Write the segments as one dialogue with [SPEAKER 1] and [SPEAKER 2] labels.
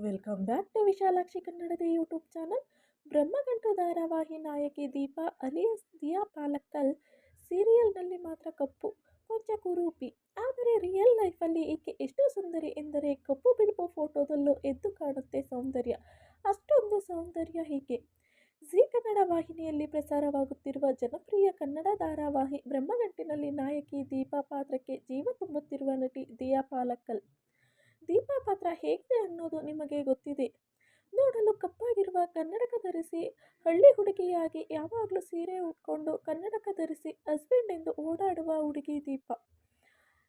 [SPEAKER 1] Welcome back to Vishalakshi ಕನ್ನಡದ YouTube channel Brahmagantu ಧಾರಾವಾಹಿ ನಾಯಕಿ ದೀಪಾ ಅಲಿಯಸ್ ದಿಯಾ ಪಾಲಕ್ಕಲ್ ಸೀರಿಯಲ್ನಲ್ಲಿ ಮಾತ್ರ ಕಪ್ಪು ಕೊಂಚ ಕುರೂಪಿ ಆದರೆ ರಿಯಲ್ ಲೈಫಲ್ಲಿ ಈಕೆ ಎಷ್ಟು ಸುಂದರಿ ಎಂದರೆ ಕಪ್ಪು ಬಿಳುಪು ಫೋಟೋದಲ್ಲೂ ಎದ್ದು ಕಾಣುತ್ತೆ ಸೌಂದರ್ಯ ಅಷ್ಟೊಂದು ಸೌಂದರ್ಯ ಹೀಗೆ ಜಿ ಕನ್ನಡ ವಾಹಿನಿಯಲ್ಲಿ ಪ್ರಸಾರವಾಗುತ್ತಿರುವ ಜನಪ್ರಿಯ ಕನ್ನಡ ಧಾರಾವಾಹಿ ಬ್ರಹ್ಮಗಂಟಿನಲ್ಲಿ ನಾಯಕಿ ದೀಪಾ ಪಾತ್ರಕ್ಕೆ ಜೀವ ತುಂಬುತ್ತಿರುವ ನಟಿ ದಿಯಾ ಪಾಲಕ್ಕಲ್ ದೀಪಾ ಪಾತ್ರ ಹೇಗಿದೆ ಅನ್ನೋದು ನಿಮಗೆ ಗೊತ್ತಿದೆ. ನೋಡಲು ಕಪ್ಪಾಗಿರುವ ಕನ್ನಡಕ ಧರಿಸಿ, ಹಳ್ಳಿ ಹುಡುಗಿಯಾಗಿ ಯಾವಾಗಲೂ ಸೀರೆ ಉಟ್ಕೊಂಡು ಕನ್ನಡಕ ಧರಿಸಿ ಹಸ್ಬೆಂಡ್ ಎಂದು ಓಡಾಡುವ ಹುಡುಗಿ ದೀಪ.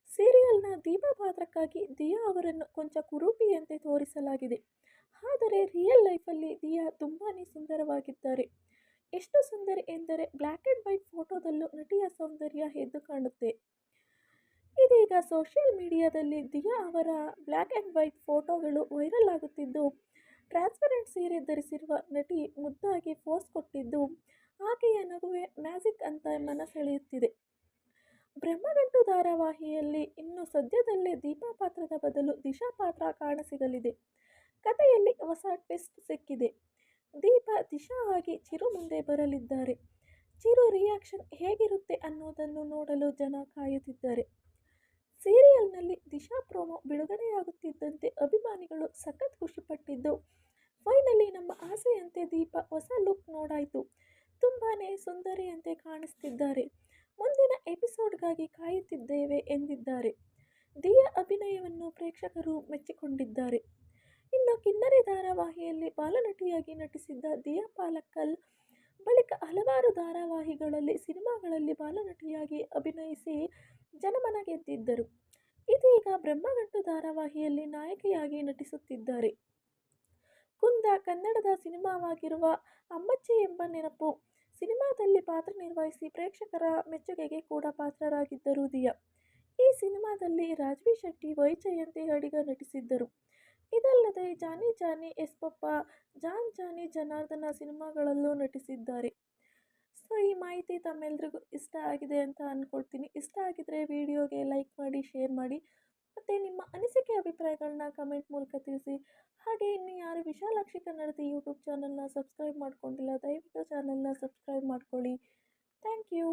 [SPEAKER 1] ಸೀರಿಯಲ್ನ ದೀಪಾ ಪಾತ್ರಕ್ಕಾಗಿ ದಿಯಾ ಅವರನ್ನು ಕೊಂಚ ಕುರೂಪಿಯಂತೆ ತೋರಿಸಲಾಗಿದೆ. ಆದರೆ ರಿಯಲ್ ಲೈಫಲ್ಲಿ ದಿಯಾ ತುಂಬಾ ಸುಂದರವಾಗಿದ್ದಾರೆ. ಎಷ್ಟು ಸುಂದರಿ ಎಂದರೆ ಬ್ಲ್ಯಾಕ್ ಆ್ಯಂಡ್ ವೈಟ್ ಫೋಟೋದಲ್ಲೂ ನಟಿಯ ಸೌಂದರ್ಯ ಎದ್ದು ಕಾಣುತ್ತೆ. ಸೋಷಿಯಲ್ ಮೀಡಿಯಾದಲ್ಲಿ ದಿಯಾ ಅವರ ಬ್ಲ್ಯಾಕ್ ಆ್ಯಂಡ್ ವೈಟ್ ಫೋಟೋಗಳು ವೈರಲ್ ಆಗುತ್ತಿದ್ದು, ಟ್ರಾನ್ಸ್ಪರೆಂಟ್ ಸೀರೆ ಧರಿಸಿರುವ ನಟಿ ಮುದ್ದಾಗಿ ಪೋಸ್ ಕೊಟ್ಟಿದ್ದು, ಆಕೆಯ ನಗುವೆ ಮ್ಯಾಜಿಕ್ ಅಂತ ಮನ ಸೆಳೆಯುತ್ತಿದೆ ಬ್ರಹ್ಮಗಂಟು ಧಾರಾವಾಹಿಯಲ್ಲಿ ಇನ್ನು ಸದ್ಯದಲ್ಲೇ ದೀಪಾ ಪಾತ್ರದ ಬದಲು ದಿಶಾ ಪಾತ್ರ ಕಾಣಸಿಗಲಿದೆ. ಕಥೆಯಲ್ಲಿ ಹೊಸ ಟ್ವಿಸ್ಟ್ ಸಿಕ್ಕಿದೆ. ದೀಪಾ ದಿಶಾ ಆಗಿ ಚಿರು ಮುಂದೆ ಬರಲಿದ್ದಾರೆ. ಚಿರು ರಿಯಾಕ್ಷನ್ ಹೇಗಿರುತ್ತೆ ಅನ್ನೋದನ್ನು ನೋಡಲು ಜನ ಕಾಯುತ್ತಿದ್ದಾರೆ. ಸೀರಿಯಲ್ನಲ್ಲಿ ದಿಶಾ ಪ್ರೋಮೋ ಬಿಡುಗಡೆಯಾಗುತ್ತಿದ್ದಂತೆ ಅಭಿಮಾನಿಗಳು ಸಖತ್ ಖುಷಿಪಟ್ಟಿದ್ದು, ಫೈನಲಿ ನಮ್ಮ ಆಸೆಯಂತೆ ದೀಪ ಹೊಸ ಲುಕ್ ನೋಡಾಯಿತು. ತುಂಬಾ ಸುಂದರಿಯಂತೆ ಕಾಣಿಸ್ತಿದ್ದಾರೆ. ಮುಂದಿನ ಎಪಿಸೋಡ್ಗಾಗಿ ಕಾಯುತ್ತಿದ್ದೇವೆ ಎಂದಿದ್ದಾರೆ. ದಿಯಾ ಅಭಿನಯವನ್ನು ಪ್ರೇಕ್ಷಕರು ಮೆಚ್ಚಿಕೊಂಡಿದ್ದಾರೆ. ಇನ್ನು ಕಿನ್ನರಿ ಧಾರಾವಾಹಿಯಲ್ಲಿ ಬಾಲನಟಿಯಾಗಿ ನಟಿಸಿದ್ದ ದಿಯಾ ಪಾಲಕ್ಕಲ್ ಬಳಿಕ ಹಲವಾರು ಧಾರಾವಾಹಿಗಳಲ್ಲಿ, ಸಿನಿಮಾಗಳಲ್ಲಿ ಬಾಲನಟಿಯಾಗಿ ಅಭಿನಯಿಸಿ ಜನಮನ ಗೆದ್ದಿದ್ದರು ಇದೀಗ ಬ್ರಹ್ಮಗಂಟು ಧಾರಾವಾಹಿಯಲ್ಲಿ ನಾಯಕಿಯಾಗಿ ನಟಿಸುತ್ತಿದ್ದಾರೆ. ಕುಂದ ಕನ್ನಡದ ಸಿನಿಮಾವಾಗಿರುವ ಅಮ್ಮಚ್ಚಿ ಎಂಬ ನೆನಪು ಸಿನಿಮಾದಲ್ಲಿ ಪಾತ್ರ ನಿರ್ವಹಿಸಿ ಪ್ರೇಕ್ಷಕರ ಮೆಚ್ಚುಗೆಗೆ ಕೂಡ ಪಾತ್ರರಾಗಿದ್ದರು ದಿಯಾ. ಈ ಸಿನಿಮಾದಲ್ಲಿ ರಾಜ್ವಿ ಶೆಟ್ಟಿ, ವೈಜಯಂತಿ ಅಡಿಗ ನಟಿಸಿದ್ದರು. ಇದಲ್ಲದೆ Johnny Johnny yes papa John Johnny Janardhan ಸಿನಿಮಾಗಳಲ್ಲೂ ನಟಿಸಿದ್ದಾರೆ. ಸೊ, ಈ ಮಾಹಿತಿ ತಮ್ಮೆಲ್ರಿಗೂ ಇಷ್ಟ ಆಗಿದೆ ಅಂತ ಅಂದ್ಕೊಳ್ತೀನಿ ಇಷ್ಟ ಆಗಿದ್ರೆ ವಿಡಿಯೋಗೆ ಲೈಕ್ ಮಾಡಿ, ಶೇರ್ ಮಾಡಿ, ಮತ್ತು ನಿಮ್ಮ ಅನಿಸಿಕೆ ಅಭಿಪ್ರಾಯಗಳನ್ನ ಕಮೆಂಟ್ ಮೂಲಕ ತಿಳಿಸಿ. ಹಾಗೆ ಇನ್ನು ಯಾರು ವಿಶಾಲಾಕ್ಷಿ ಕನ್ನಡದ ಯೂಟ್ಯೂಬ್ ಚಾನಲ್ನ ಸಬ್ಸ್ಕ್ರೈಬ್ ಮಾಡ್ಕೊಂಡಿಲ್ಲ, ದಯವಿಟ್ಟು ಚಾನಲ್ನ ಸಬ್ಸ್ಕ್ರೈಬ್ ಮಾಡ್ಕೊಳ್ಳಿ. Thank you.